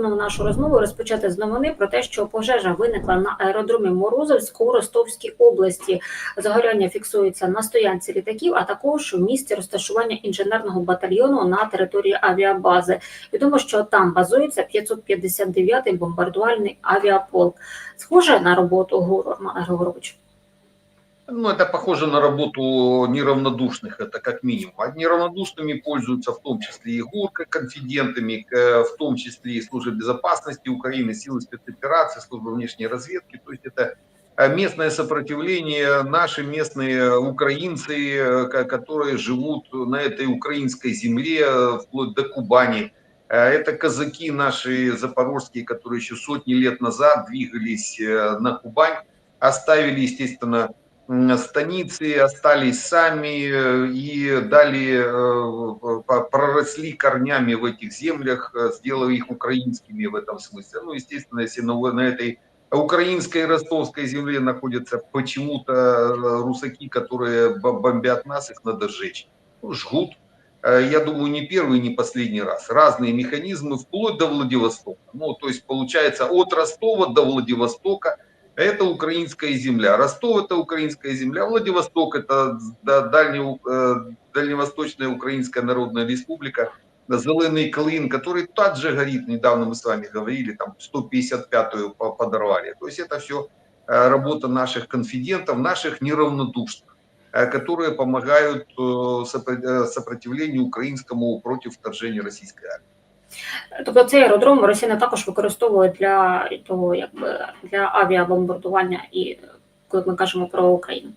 пропоную нашу розмову розпочати з новини про те, що пожежа виникла на аеродромі Морозовськ у Ростовській області. Загоряння фіксується на стоянці літаків, а також у місці розташування інженерного батальйону на території авіабази. Відомо, що там базується 559-й бомбардувальний авіаполк. Схоже на роботу ГУРу, Романа Григоровича. Ну, это похоже на работу неравнодушных, это как минимум. А неравнодушными пользуются в том числе и ГУР, как конфидентами, к- в том числе и служба безопасности Украины, силы спецопераций, служба внешней разведки. То есть это э, местное сопротивление, наши местные украинцы, э, ко- которые живут на этой украинской земле, э, вплоть до Кубани. Э, Это казаки наши запорожские, которые еще сотни лет назад двигались э, на Кубань, оставили, естественно, станицы, остались сами э, и далее э, по- проросли корнями в этих землях, э, сделав их украинскими в этом смысле. Ну, естественно, если на, этой украинской ростовской земле находятся почему-то э, русаки, которые бо- бомбят нас, их надо сжечь. Ну, жгут. Э, Я думаю, не первый, не последний раз. Разные механизмы, вплоть до Владивостока. Ну, то есть, получается, от Ростова до Владивостока это украинская земля. Ростов это украинская земля. Владивосток это да, дальне- э, Дальневосточная Украинская Народная Республика. Зеленый клин, который также горит, недавно мы с вами говорили, там 155-ю по- подорвали. То есть это все работа наших конфидентов, наших неравнодушных, э, которые помогают э, сопро- э, сопротивлению украинскому против вторжения российской армии. Тобто цей аеродром Росіяни також використовують для того, якби для авіабомбардування і коли ми кажемо про Україну.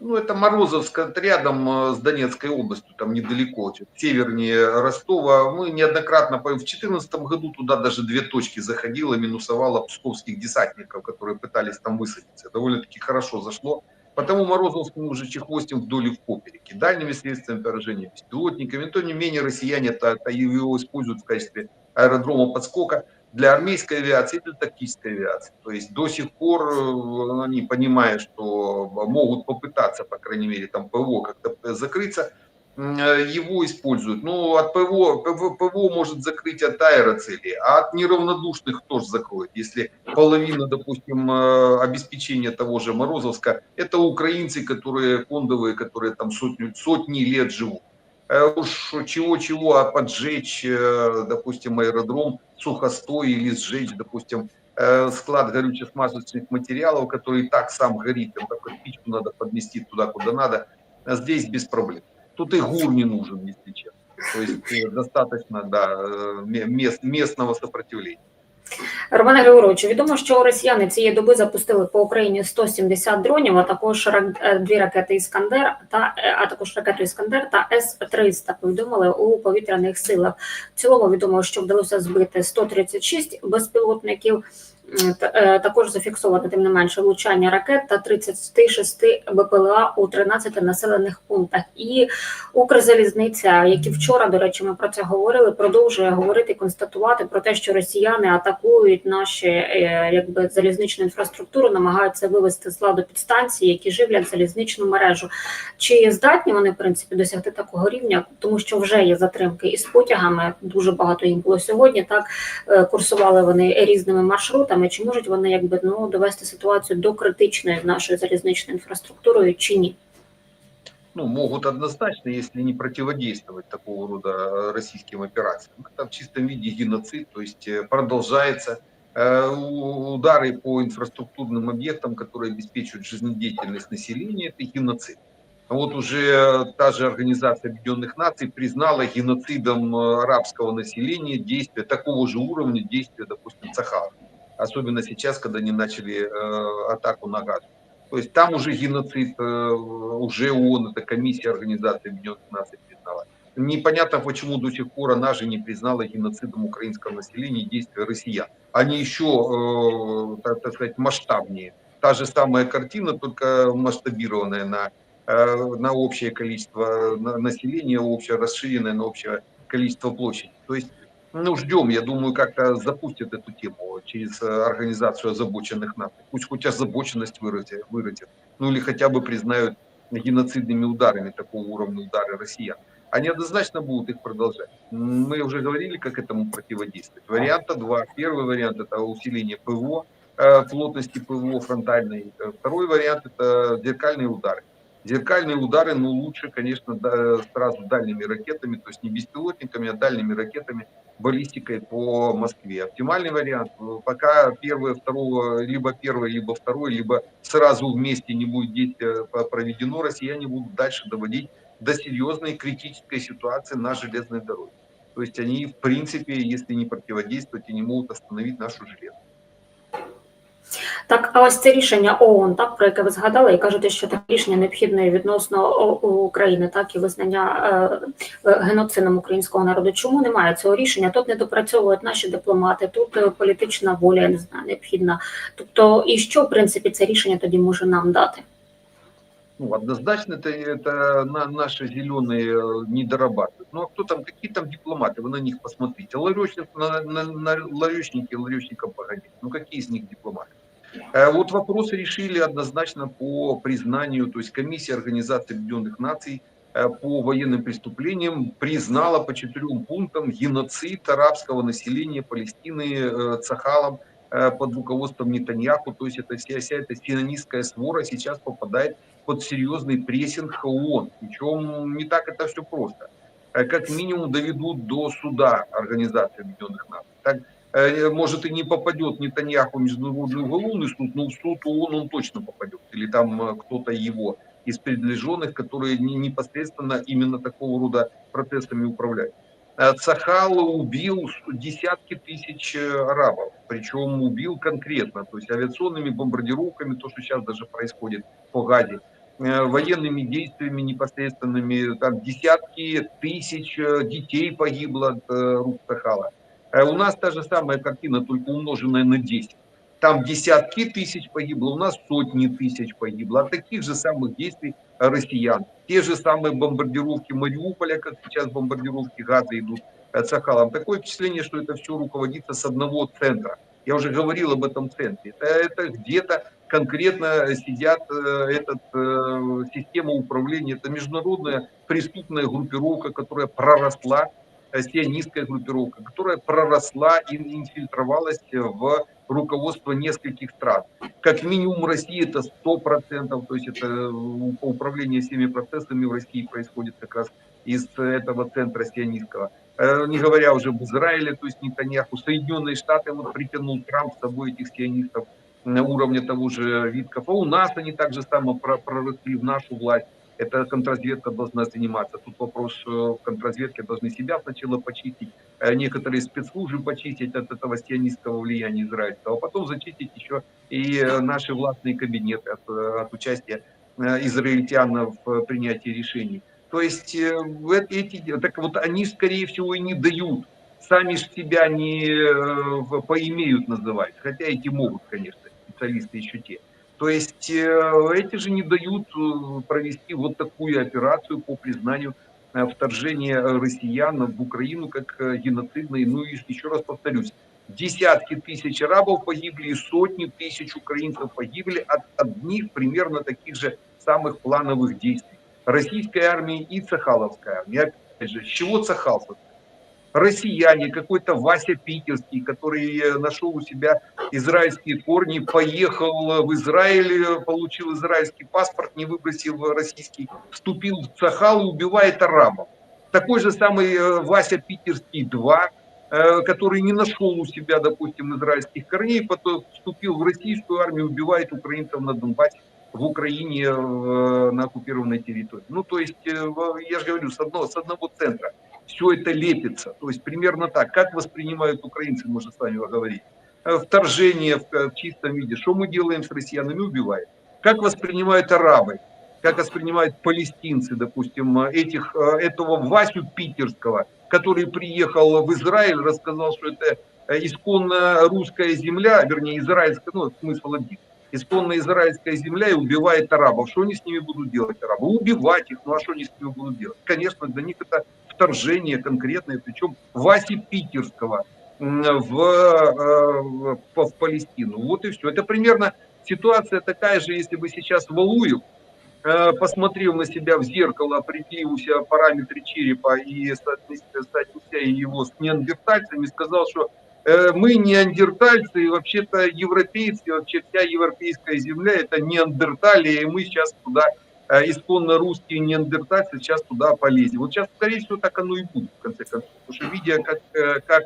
Ну, это Морозовск, это рядом э, с Донецкой областью, там недалеко, чуть севернее Ростова. Мы неоднократно, по- в 2014 году туда даже две точки заходило, минусовало псковских десантников, которые пытались там высадиться. Довольно-таки хорошо зашло. Потому Морозовск мы уже чехвостим вдоль и в попереки. Дальними средствами поражения, беспилотниками. Тем не менее, россияне его используют в качестве аэродрома подскока для армейской авиации и для тактической авиации. То есть до сих пор э, они, понимая, что могут попытаться, по крайней мере, там ПВО как-то закрыться, его используют. Ну, от ПВО, ПВО, может закрыть от аэроцелей, а от неравнодушных тоже закроет. Если половина, допустим, э, обеспечения того же Морозовска, это украинцы, которые кондовые, которые там сотню, сотни лет живут. Э, Уж чего-чего, а поджечь, э, допустим, аэродром сухостой или сжечь, допустим, э, склад горюче-смазочных материалов, который и так сам горит, там только спичку надо поднести туда, куда надо, здесь без проблем. Тут и ГУР не нужен, если честно. То есть э, достаточно да, э, мест- местного сопротивления. Романе Григоровичу, відомо, що росіяни цієї доби запустили по Україні 170 дронів, а також е, дві ракети Іскандер та а також ракету Іскандер та С-300 повідомили у повітряних силах. В цілому відомо, що вдалося збити 136 безпілотників. Та- е, Також зафіксовано тим не менше влучання ракет та 36 БПЛА у 13 населених пунктах. І Укрзалізниця, які вчора, до речі, ми про це говорили, продовжує говорити констатувати про те, що росіяни атакують наші е, якби залізничну інфраструктуру, намагаються вивести з ладу підстанції, які живлять залізничну мережу. Чи здатні вони в принципі досягти такого рівня, тому що вже є затримки із потягами. Дуже багато їх було сьогодні. Так е, курсували вони різними маршрутами. Чи можуть вони якби ну довести ситуацію до критичної з нашою залізничною інфраструктурою, чи ні? ну, могут однозначно, если не противодействовать такого рода э, российским операциям. Это в чистом виде геноцид, то есть э, продолжается э, у- удары по инфраструктурным объектам, которые обеспечивают жизнедеятельность населения, это геноцид. А Вот уже та же Организация Объединенных Наций признала геноцидом э, арабского населения действия такого же уровня действия, допустим, Сахара. Особенно сейчас, когда они начали э, атаку на Газу. То есть там уже геноцид, э, уже ООН, это комиссия Организации Объединенных Наций признала. Непонятно, почему до сих пор она же не признала геноцидом украинского населения действия россиян. Они еще, э, так, так сказать, масштабнее. Та же самая картина, только масштабированная на, э, на общее количество на- населения, общее расширенное на общее количество площади. То есть ну, ждем, я думаю, как-то запустят эту тему через э, Организацию озабоченных наций. Пусть хоть озабоченность вырастет, вырастет. ну или хотя бы признают геноцидными ударами такого уровня удара россиян. они однозначно будут их продолжать. Мы уже говорили, как этому противодействовать. Варианта два. Первый вариант – это усиление ПВО, э, плотности ПВО фронтальной. Второй вариант – это зеркальные удары. Зеркальные удары, ну, лучше, конечно, сразу дальними ракетами, то есть не беспилотниками, а дальними ракетами, баллистикой по Москве. Оптимальный вариант, э, пока первое, второго, либо первое, либо второе, либо сразу вместе не будет действия проведено, россияне будут дальше доводить до серьезной критической ситуации на железной дороге. То есть они, в принципе, если не противодействовать, они могут остановить нашу железную. Так, а ось це рішення ООН, так про яке ви згадали, і кажете, що таке рішення необхідне відносно О- України, так і визнання е, геноцидом українського народу. Чому немає цього рішення? Тут не допрацьовують наші дипломати, тут е, політична воля, я не знаю, необхідна. Тобто, і що в принципі це рішення тоді може нам дати? Ну, однозначно это, это на, наши зеленые э, не дорабатывают. Ну, а кто там, какие там дипломаты, вы на них посмотрите. Ларечник, на, на, на ларечники, ларечникам погодить. Ну, какие из них дипломаты? Э, Вот вопрос решили однозначно по признанию, то есть комиссия Организации Объединенных Наций э, по военным преступлениям признала по четырем пунктам геноцид арабского населения Палестины э, Цахалом под руководством Нетаньяху. То есть это вся, вся эта сионистская свора сейчас попадает под серьезный прессинг ООН. Причем не так это все просто. Как минимум доведут до суда Организации Объединенных Наций. Может и не попадет Нетаньяху в Международный уголовный суд, но в суд ООН он точно попадет. Или там э, кто-то его из приближенных, которые не- непосредственно именно такого рода процессами управляют. Э, Цахал убил десятки тысяч э, арабов, причем убил конкретно, то есть авиационными бомбардировками, то, что сейчас даже происходит по Газе, э, военными действиями непосредственными, там десятки тысяч э, детей погибло от э, рук Цахала. Э, У нас та же самая картина, только умноженная на 10. Там десятки тысяч погибло, у нас сотни тысяч погибло от таких же самых действий россиян. Те же самые бомбардировки Мариуполя, как сейчас бомбардировки Газа идут э, Цахалом. Такое впечатление, что это все руководится с одного центра. Я уже говорил об этом центре. Это, это где-то конкретно сидят э, этот э, система управления. Это международная преступная группировка, которая проросла, сионистская группировка, которая проросла и инфильтровалась в руководство нескольких стран. Как минимум России это 100%, то есть это э, управление всеми процессами в России происходит как раз из этого центра сионистского. Э, Не говоря уже об Израиле, то есть Нетаньяху, Соединенные Штаты вот притянул Трамп с собой этих сионистов на уровне того же Витков. А у нас они так же само про- проросли в нашу власть. Это контрразведка должна заниматься. Тут вопрос, э, контрразведки должны себя сначала почистить, э, некоторые спецслужбы почистить от этого сионистского влияния израильского, а потом зачистить еще и э, наши властные кабинеты от, от участия израильтян в принятии решений. То есть в эт- эти, так вот они, скорее всего, и не дают. Сами ж себя не в- поимеют называть, хотя эти могут, конечно, специалисты еще те. То есть э, эти же не дают э, провести вот такую операцию по признанию э, вторжения россиян в Украину как геноцидной. Ну и еще раз повторюсь, десятки тысяч арабов погибли и сотни тысяч украинцев погибли от одних примерно таких же самых плановых действий. Российской армии и Цахаловской армии. Опять же, с чего Цахал? Россияне, какой-то Вася Питерский, который э, нашел у себя израильские корни, поехал в Израиль, э, получил израильский паспорт, не выбросил российский, вступил в Цахал и убивает арабов. Такой же самый э, Вася Питерский 2, э, который не нашел у себя, допустим, израильских корней, потом вступил в российскую армию, убивает украинцев на Донбассе, в Украине, на оккупированной территории. Ну, то есть, я же говорю, с одного, с одного центра все это лепится. То есть, примерно так. Как воспринимают украинцы, можно с вами говорить. Э, Вторжение в, э, в чистом виде. Что мы делаем с россиянами? Убиваем. Как воспринимают арабы? Как воспринимают палестинцы, допустим, э, этих, этого Васю Питерского, который приехал в Израиль, рассказал, что это исконно русская земля, вернее, израильская, ну, смысл один, исконно израильская земля и убивает арабов. Что они с ними будут делать, арабы? Убивать их, ну а что они с ними будут делать? Конечно, для них это вторжение конкретное, причем Васи Питерского в, э, в, в Палестину. Вот и все. Это примерно ситуация такая же, если бы сейчас Валуев э, посмотрел на себя в зеркало, определил у себя параметры черепа и соотнес- соотнеся его с неандертальцами, сказал, что э, мы неандертальцы, и вообще-то европейцы, вообще вся европейская земля это неандерталия, и мы сейчас туда, исконно русские неандертальцы, сейчас туда полезем. Вот сейчас, скорее всего, так оно и будет, в конце концов. Потому что видя, как, э, как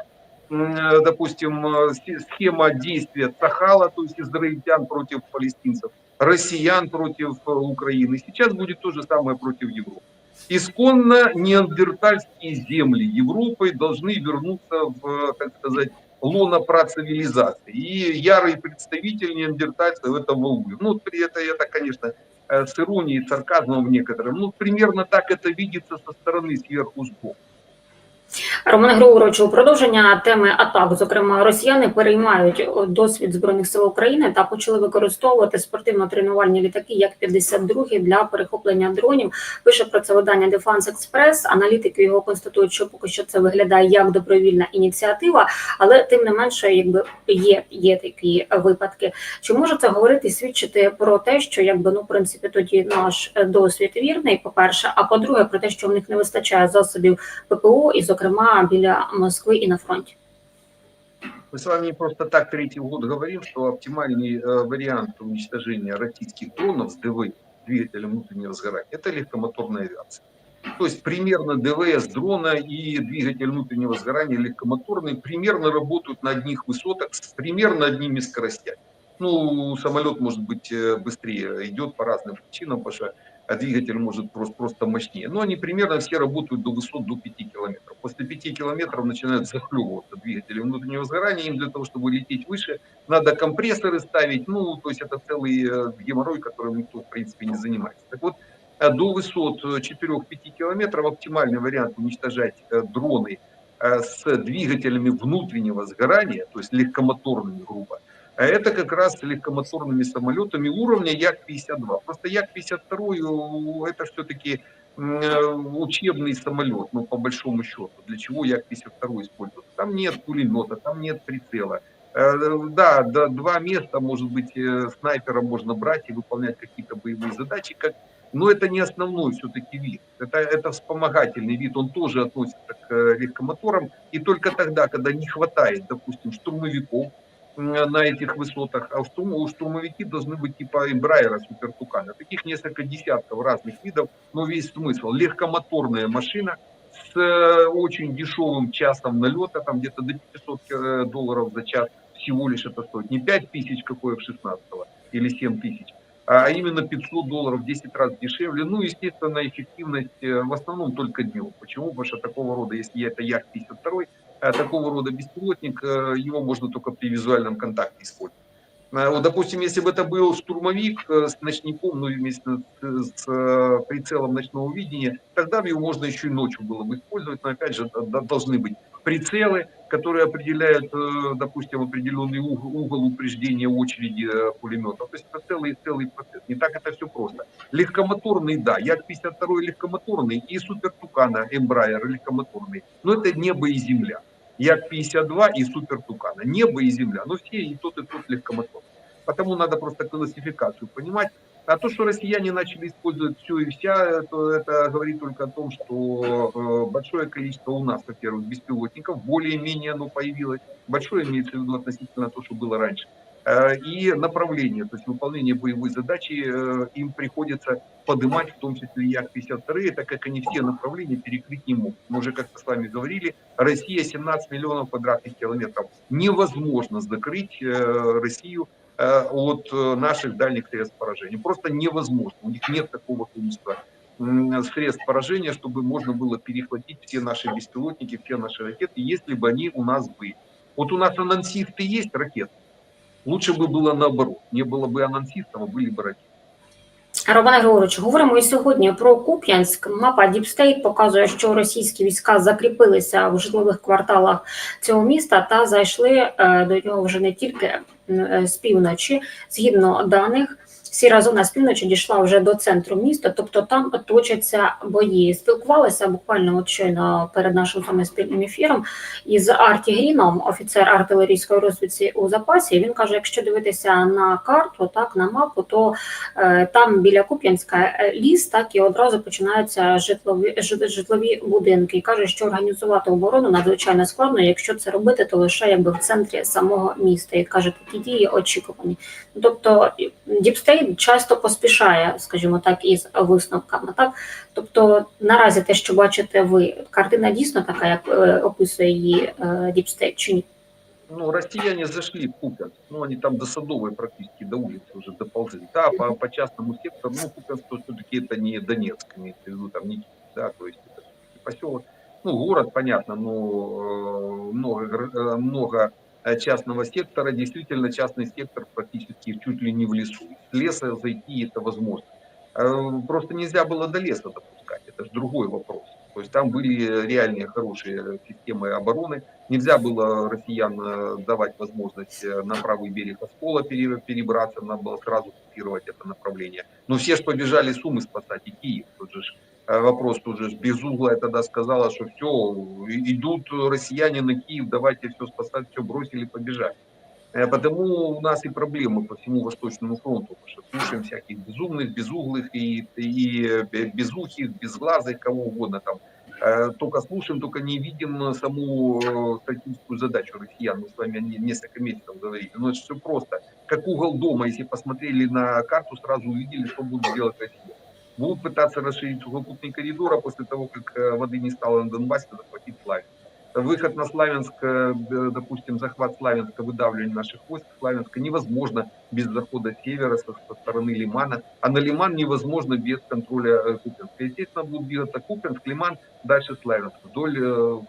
э, допустим, э, схе- схема действия Цахала, то есть израильтян против палестинцев, россиян против э, Украины. Сейчас будет то же самое против Европы. Исконно неандертальские земли Европы должны вернуться в, э, так сказать, лона процивилизации. И ярый представитель неандертальцев это Валуев. Ну, при это, это, конечно, э, с иронией, сарказмом некоторым. Ну, примерно так это видится со стороны сверху сбоку. Роман Григоровичу, у продовження теми атак, зокрема, росіяни переймають досвід збройних сил України та почали використовувати спортивно-тренувальні літаки як 52 для перехоплення дронів. Пише про це видання Defense Express. Аналітики його констатують, що поки що це виглядає як добровільна ініціатива, але тим не менше, якби є, є такі випадки. Чи може це говорити свідчити про те, що якби ну в принципі тоді наш е, досвід вірний, по перше, а по-друге, про те, що в них не вистачає засобів ППО, і зокрема біля Москви і на фронті. Мы с вами не просто так третий год говорим, что оптимальный э, вариант уничтожения российских дронов с ДВ, двигателем внутреннего сгорания, это легкомоторная авиация. То есть примерно ДВС дрона и двигатель внутреннего сгорания легкомоторный примерно работают на одних высотах с примерно одними скоростями. Ну, самолет может быть э, быстрее идет по разным причинам, потому что а двигатель может просто, просто мощнее. Но они примерно все работают до высот до 5 километров. После 5 километров начинают захлебываться двигатели внутреннего сгорания. Им для того, чтобы лететь выше, надо компрессоры ставить. Ну, то есть это целый э, геморрой, которым никто, в принципе, не занимается. Так вот, э, до высот э, 4-5 километров оптимальный вариант уничтожать э, дроны э, с двигателями внутреннего сгорания, то есть легкомоторными, грубо, а это как раз легкомоторными самолетами уровня Як-52. Просто Як-52 это все-таки учебный самолет, ну, по большому счету. Для чего Як-52 используется? Там нет пулемета, там нет прицела. Э, Да, до два места, может быть, э, снайпера можно брать и выполнять какие-то боевые задачи, как но это не основной все-таки вид. Это, это вспомогательный вид, он тоже относится к э, легкомоторам. И только тогда, когда не хватает, допустим, штурмовиков, на этих высотах, а штурмовики должны быть типа Эмбрайера, Супертукана. Таких несколько десятков разных видов, но весь смысл. Легкомоторная машина с э, очень дешевым часом налета, там где-то до 500 э, долларов за час всего лишь это стоит. Не 5 тысяч, какое в 16 или 7 тысяч, а именно 500 долларов, в 10 раз дешевле. Ну, естественно, эффективность э, в основном только днем. Почему? Потому что такого рода, если это Як-52, а такого рода беспилотник, э, его можно только при визуальном контакте использовать. А Вот, допустим, если бы это был штурмовик э, с ночником, ну, вместе с, с, э, прицелом ночного видения, тогда его можно еще и ночью было бы использовать, но опять же должны быть прицелы, которые определяют, э, допустим, определенный угол, угол упреждения очереди э, пулемета. То есть это целый, целый процесс. Не так это все просто. Легкомоторный, да, Як-52 легкомоторный и Супер Тукана, Эмбрайер легкомоторный. Но это небо и земля. Як-52 и Супер Тукана. Небо и земля. Но все и тот, и тот легкомотор. Потому надо просто классификацию понимать. А то, что россияне начали использовать все и вся, то это говорит только о том, что э, большое количество у нас, во-первых, беспилотников, более-менее оно появилось. Большое имеется в виду относительно того, что было раньше. Э, И направление, то есть выполнение боевой задачи э, им приходится поднимать, в том числе Як-52, так как они все направления перекрыть не могут. Мы уже как-то с вами говорили, Россия 17 миллионов квадратных километров. Невозможно закрыть э, Россию от наших дальних средств поражения. Просто невозможно. У них нет такого количества средств поражения, чтобы можно было перехватить все наши беспилотники, все наши ракеты, если бы они у нас были. Вот у нас анонсисты есть ракеты. Лучше бы было наоборот. Не было бы анонсистов, а были бы ракеты. Романе Григоровичу, говоримо і сьогодні про Куп'янськ. Мапа Діпстейт показує, що російські війська закріпилися в житлових кварталах цього міста та зайшли е, до нього вже не тільки е, з півночі. Згідно даних, сіра зона з півночі дійшла вже до центру міста, тобто там точаться бої. Спілкувалися буквально от щойно перед нашим саме спільним ефіром із Арті Гріном, офіцер артилерійської розвідці у запасі. Він каже: якщо дивитися на карту, так на мапу, то е, там біля Куп'янська е, ліс, так і одразу починаються житлові житлові будинки. І каже, що організувати оборону надзвичайно складно. Якщо це робити, то лише якби в центрі самого міста. І каже, такі дії очікувані. Тобто Діпстейт часто поспішає, скажімо так, із висновками. Так, тобто наразі те, що бачите ви, картина дійсно така, як е, описує її Діпстейт, чи ні? Ну, россияне зашли в Купянск, ну, они там до Садовой практически, до улицы уже доползли. Да, по, по частному сектору, ну, Купянск все-таки это не Донецк, имеется в виду, там не да, то есть это всё-таки поселок. Ну, город, понятно, но э, много, гр- э, много э, частного сектора, действительно частный сектор практически чуть ли не в лесу. С леса зайти это возможно. Э, Просто нельзя было до леса допускать, это же другой вопрос. То есть там были реальные хорошие системы обороны, Нельзя было россиян э, давать возможность э, на правый берег Оскола пере- перебраться, надо было сразу купировать это направление. Но все же побежали Сумы спасать и Киев. Тут же э, вопрос тут же ж Безуглая тогда сказала, что все, идут россияне на Киев, давайте все спасать, все бросили, побежали. Э, Потому у нас и проблемы по всему Восточному фронту, что слушаем всяких безумных, безуглых и, и э, безухих, безглазых, кого угодно там. Э, Только слушаем, только не видим саму стратегическую задачу россиян. Мы с вами не- несколько месяцев говорили. Но это все просто. Как угол дома, если посмотрели на карту, сразу увидели, что будет делать Россия. Будут пытаться расширить сухопутный коридор, а после того, как воды не стало на Донбассе, захватить Славянск. Выход на Славянск, э, допустим, захват Славянска, выдавливание наших войск Славянска невозможно без захода севера, со, со стороны Лимана. А на Лиман невозможно без контроля э, Купенска. Естественно, будут двигаться Купенск, Лиман, дальше Славянск, вдоль, э,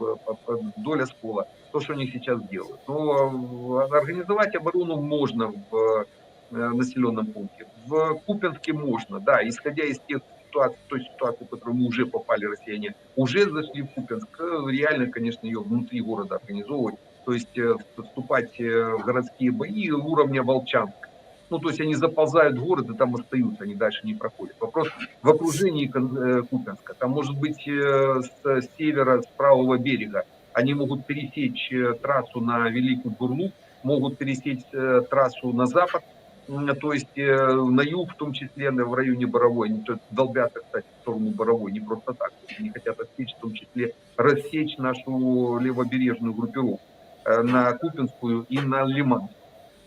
вдоль Оскола. То, что они сейчас делают. Но организовать оборону можно в населенном пункте. В Купенске можно, да, исходя из тех ситуаций, той ситуации, в которую мы уже попали, россияне, уже зашли в Купенск. Э, Реально, конечно, ее внутри города организовывать. То есть э, вступать э, в городские бои уровня Волчанска. Ну, то есть они заползают в город и там остаются, они дальше не проходят. Вопрос в окружении Купенска. Там может быть с севера, с правого берега. Они могут пересечь трассу на Великий Бурлук, могут пересечь трассу на запад, то есть э, на юг, в том числе в районе Боровой. Они долбятся, кстати, в сторону Боровой, не просто так. Они хотят отсечь, в том числе рассечь нашу левобережную группировку э, на Купинскую и на Лиман.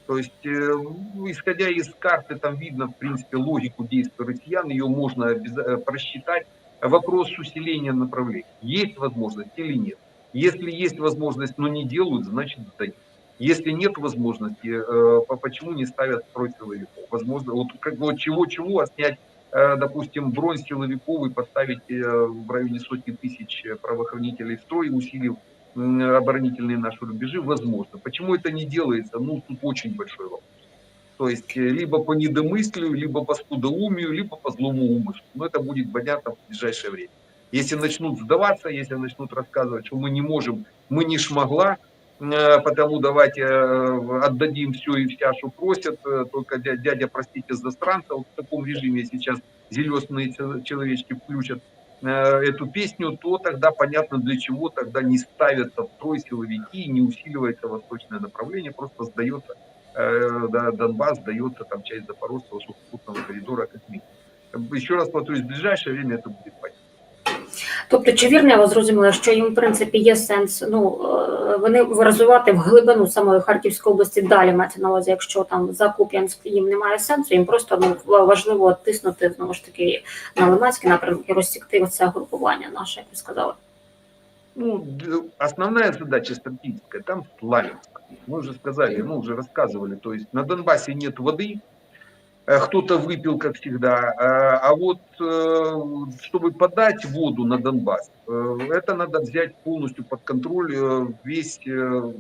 То есть, э, исходя из карты, там видно, в принципе, логику действий россиян, ее можно э, просчитать. Вопрос усиления направлений. Есть возможность или нет? Если есть возможность, но не делают, значит сдают. Если нет возможности, э, по- почему не ставят строй силовиков? Возможно, вот как вот чего-чего, а снять, э, допустим, бронь силовиков и поставить э, в районе сотни тысяч правоохранителей в строй, усилив оборонительные наши рубежи, возможно. Почему это не делается? Ну, тут очень большой вопрос. То есть, либо по недомыслию, либо по скудоумию, либо по злому умыслу. Но это будет понятно в ближайшее время. Если начнут сдаваться, если начнут рассказывать, что мы не можем, мы не шмогла, потому давайте э, отдадим все и вся, что просят, э, только дя- дядя, простите, засранца, вот в таком режиме сейчас зелесные чел- человечки включат э, эту песню, то тогда понятно, для чего тогда не ставятся в строй силовики, не усиливается восточное направление, просто сдается э, да, Донбасс, сдается там часть Запорожского сухопутного коридора как минимум. Еще раз повторюсь, в ближайшее время это будет понятно. Тобто, чи вірно я вас зрозуміла, що їм в принципі є сенс ну е, вони розвивати в глибину самої Харківської області далі мається на увазі, якщо там за Куп'янськ їм немає сенсу, їм просто ну важливо тиснути знову ж таки на Лиманський напрямок і розсікти це групування наше, як ви сказали. Ну, д- основная задача стратегическая, там Славянск. Мы уже сказали, мы уже рассказывали, то есть на Донбассе нет воды, э, кто-то выпил, как всегда, а а вот э, чтобы подать воду на Донбасс, э, это надо взять полностью под контроль э, весь, э,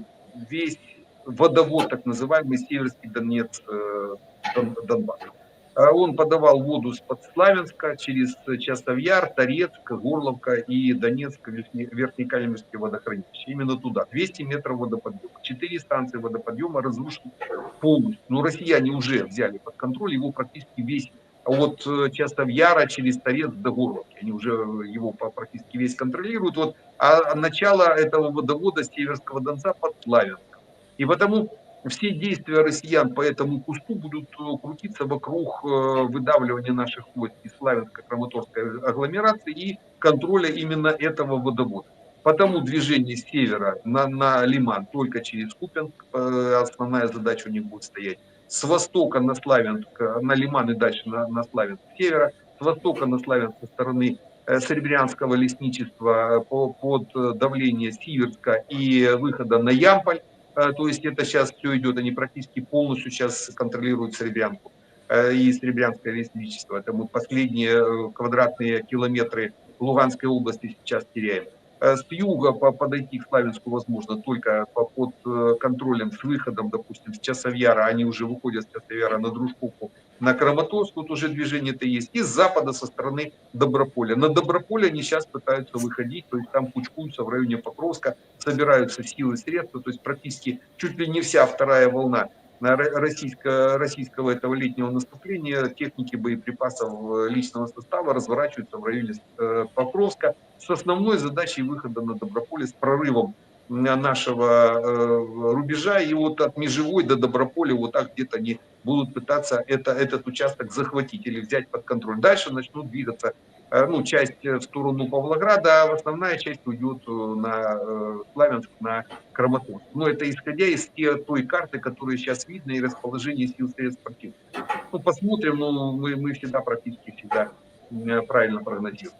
весь водовод, так называемый Северский Донец, э, Дон- Донбасс. Э, Он подавал воду с-под Славянска через Часовьяр, Торецк, Горловка и Донецк, Верхне- Верхнекальмерские водохранилища. Именно туда. 200 метров водоподъема. Четыре станции водоподъема разрушены полностью. Но россияне уже взяли под контроль его практически весь от э, Часовьяра через Торец до Горловки. Они уже его практически весь контролируют. Вот, а начало этого водовода Северского Донца под Славянском. И потому все действия россиян по этому кусту будут э, крутиться вокруг э, выдавливания наших войск из Славянско-Краматорской агломерации и контроля именно этого водовода. Потому движение с севера на, на Лиман только через Купенск, э, основная задача у них будет стоять. С востока на Славянск, на Лиман и дальше на, на Славянск с севера, с востока на Славянск со стороны Серебрянского лесничества по- под давление Сиверска и выхода на Ямполь. Э, То есть это сейчас все идет, они практически полностью сейчас контролируют Серебрянку э, и Серебрянское лесничество. Это мы последние э, квадратные километры Луганской области сейчас теряем. С юга по- подойти к Славянску возможно только по- под контролем с выходом, допустим, с Часовьяра, они уже выходят с Часовьяра на Дружковку, на Краматорск, тут уже движение-то есть, и с запада со стороны Доброполя. На Доброполе они сейчас пытаются выходить, то есть там кучкуются в районе Покровска, собираются силы, средства, то есть практически чуть ли не вся вторая волна на ро- российско- российского этого летнего наступления, техники, боеприпасов э, личного состава разворачиваются в районе э, Покровска с основной задачей выхода на Доброполе с прорывом нашего э, рубежа и вот от Межевой до Доброполя вот так где-то они будут пытаться это, этот участок захватить или взять под контроль. Дальше начнут двигаться э, ну, часть э, в сторону Павлограда, а основная часть уйдет на Славянск, на Краматорск. Но это исходя из те, той карты, которая сейчас видно, и расположение сил средств противника. Ну, посмотрим, но мы, мы всегда, практически всегда правильно прогнозируем.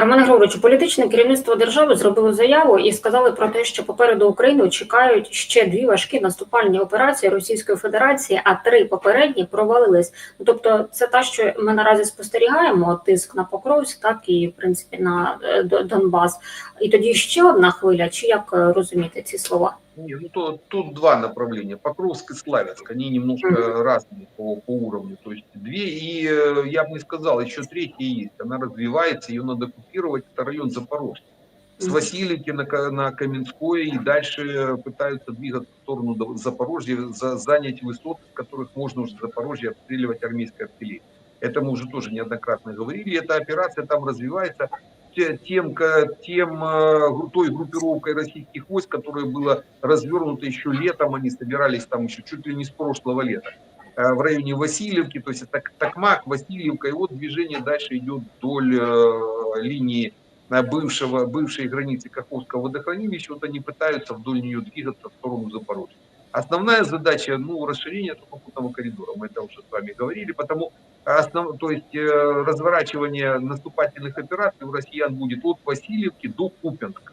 Роман Григорович, політичне керівництво держави зробило заяву і сказали про те, що попереду Україну чекають ще дві важкі наступальні операції Російської Федерації, а три попередні провалились. Ну, тобто, це те, що ми наразі спостерігаємо: тиск на Покровськ, так і в принципі на е, Донбас. І тоді ще одна хвиля. Чи як е, розуміти ці слова? Не, ну то, тут два направления, Покровск и Славянск, они немножко Мгм. разные по, по уровню, то есть две, и э, я бы не сказал, еще третья есть, она развивается, ее надо купировать, это район Запорожья. С. Васильевки на, на Каменской и дальше пытаются двигаться в сторону Запорожья, за, занять высоты, с которых можно уже Запорожье обстреливать армейской артиллерией. Это мы уже тоже неоднократно говорили. Эта операция там развивается тем, ка- тем э, той группировкой российских войск, которая была развернута еще летом, они собирались там еще чуть ли не с прошлого лета э, в районе Васильевки, то есть это Токмак, Васильевка, и вот движение дальше идет вдоль э, линии э, бывшего, бывшей границы Каховского водохранилища, вот они пытаются вдоль нее двигаться в сторону Запорожья. Основная задача, ну, расширение сухопутного коридора, мы это уже с вами говорили, потому основ, то есть э, разворачивание наступательных операций у россиян будет от Васильевки до Купенска,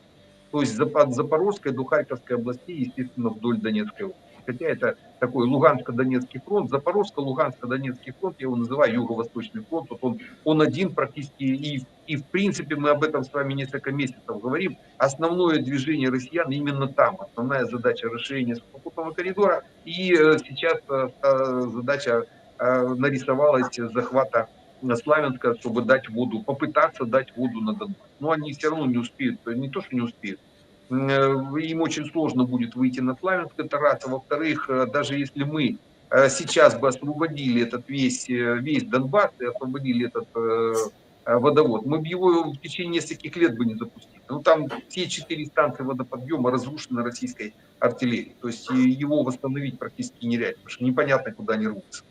то есть от Запорожской до Харьковской областей, естественно, вдоль Донецкой области. Хотя это такой Луганско-Донецкий фронт, Запорожско-Луганско-Донецкий фронт, я его называю Юго-Восточный фронт, вот он, он один практически, и, и в принципе мы об этом с вами несколько месяцев говорим, основное движение россиян именно там, основная задача расширения сухопутного коридора, и э, сейчас э, э, задача нарисовалась захвата э, Славянска, чтобы дать воду, попытаться дать воду на Донбасс. Но они все равно не успеют, не то, что не успеют, э, им очень сложно будет выйти на Славянск, это раз. А во-вторых, э, даже если мы э, сейчас бы освободили этот весь, э, весь Донбасс и освободили этот э, э, водовод, мы бы его в течение нескольких лет бы не запустили. Ну, там все четыре станции водоподъема разрушены российской артиллерией. То есть его восстановить практически нереально, потому что непонятно, куда они рвутся.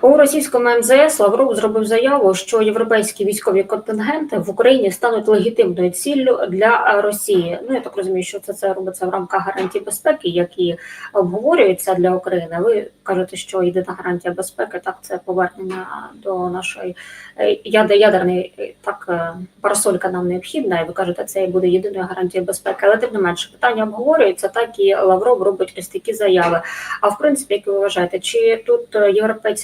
У російському МЗС Лавров зробив заяву, що європейські військові контингенти в Україні стануть легітимною ціллю для Росії. Ну я так розумію, що це, це робиться в рамках гарантій безпеки, які обговорюються для України. Ви кажете, що єдина гарантія безпеки так це повернення до нашої е, ядерної е, так е, парасолька нам необхідна. І ви кажете, це буде єдиною гарантією безпеки. Але тим не менше питання обговорюється, так і Лавров робить ось такі заяви. А в принципі, як ви вважаєте, чи тут е,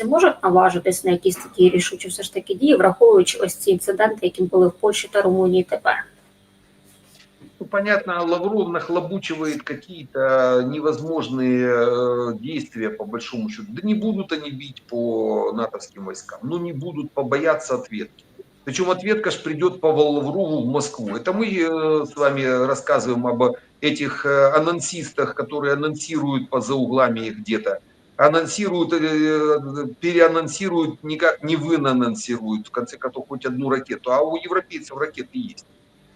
європейці можуть наважитись на якісь такі рішучі все ж таки дії, враховуючи ось ці інциденти, які були в Польщі та Румунії тепер? Ну, понятно, Лавров нахлобучивает какие-то невозможные э, действия, по большому счету. Да не будут они бить по натовским войскам, ну не будут побояться ответки. Причем ответка ж придет по Лаврову в Москву. Это мы э, с вами рассказываем об этих э, анонсистах, которые анонсируют по за углами их где-то. Анонсируют, э, переанонсируют, никак не вы анонсируют, в конце концов, хоть одну ракету. А у европейцев ракеты есть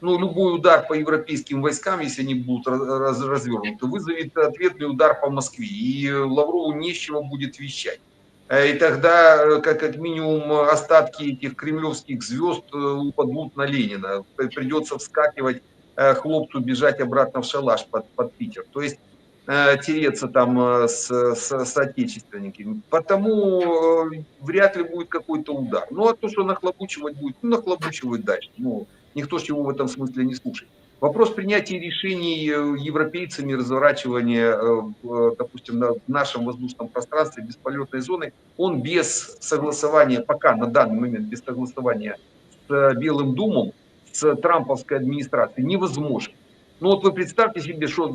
ну, любой удар по европейским войскам, если они будут раз, развернуты, вызовет ответный удар по Москве. И Лаврову не с чего будет вещать. Э, И тогда, э, как, как минимум, остатки этих кремлевских звезд э, упадут на Ленина. Придется вскакивать хлопцу, бежать обратно в шалаш под, под Питер. То есть тереться там с, с соотечественниками. Потому вряд ли будет какой-то удар. Ну, а то, что нахлобучивать будет, ну, нахлобучивать дальше. Ну, Никто же его в этом смысле не слушает. Вопрос принятия решений европейцами, разворачивания, допустим, в нашем воздушном пространстве бесполетной зоны, он без согласования, пока на данный момент без согласования с Белым Думом, с трамповской администрацией невозможен. Ну вот вы представьте себе, что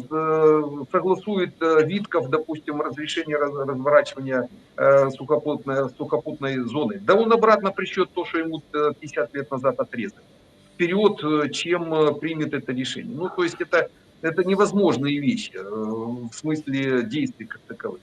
согласует Витков, допустим, разрешение разворачивания сухопутной, сухопутной зоны. Да он обратно прищет то, что ему 50 лет назад отрезали вперед, чем примет это решение. Ну, то есть это, это невозможные вещи в смысле действий как таковых.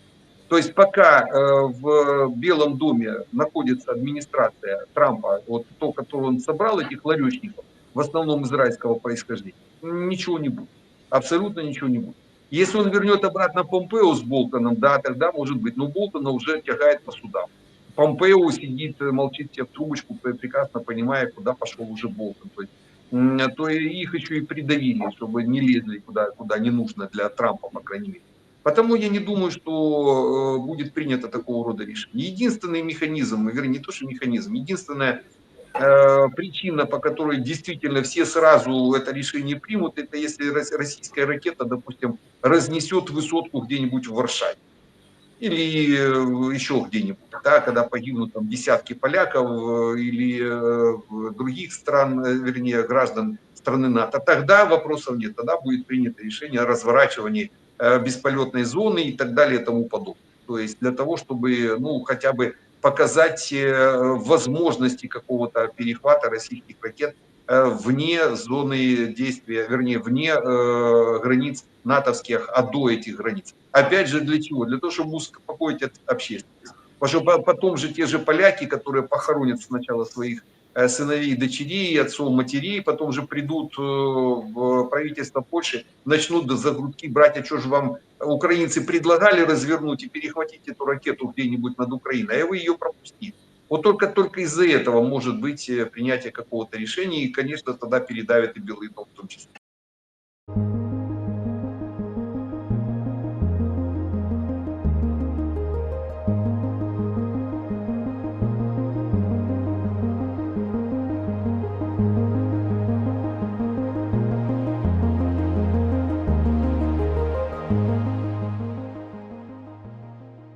То есть пока в Белом доме находится администрация Трампа, вот то, которое он собрал, этих ларечников, в основном израильского происхождения, ничего не будет. Абсолютно ничего не будет. Если он вернет обратно Помпео с Болтоном, да, тогда может быть, но Болтона уже тягает по судам. Помпео сидит, молчит себе в трубочку, прекрасно понимая, куда пошел уже Болтон. То, есть, то их еще и придавили, чтобы не лезли куда, куда не нужно для Трампа, по крайней мере. Потому я не думаю, что будет принято такого рода решение. Единственный механизм, вернее, не то, что механизм, единственная э, причина, по которой действительно все сразу это решение примут, это если российская ракета, допустим, разнесет высотку где-нибудь в Варшаве или еще где-нибудь, да, когда погибнут там десятки поляков или других стран, вернее, граждан страны НАТО, тогда вопросов нет, тогда будет принято решение о разворачивании бесполетной зоны и так далее и тому подобное. То есть для того, чтобы, ну, хотя бы показать возможности какого-то перехвата российских ракет вне зоны действия, вернее, вне э, границ натовских, а до этих границ. Опять же, для чего? Для того, чтобы успокоить общественность. Потому что потом же те же поляки, которые похоронят сначала своих сыновей, дочерей, отцов, матерей, потом же придут в правительство Польши, начнут за грудки брать, а что же вам украинцы предлагали развернуть и перехватить эту ракету где-нибудь над Украиной, а вы ее пропустили. Вот только, только из-за этого может быть принятие какого-то решения, и, конечно, тогда передавит и Белый дом в том числе.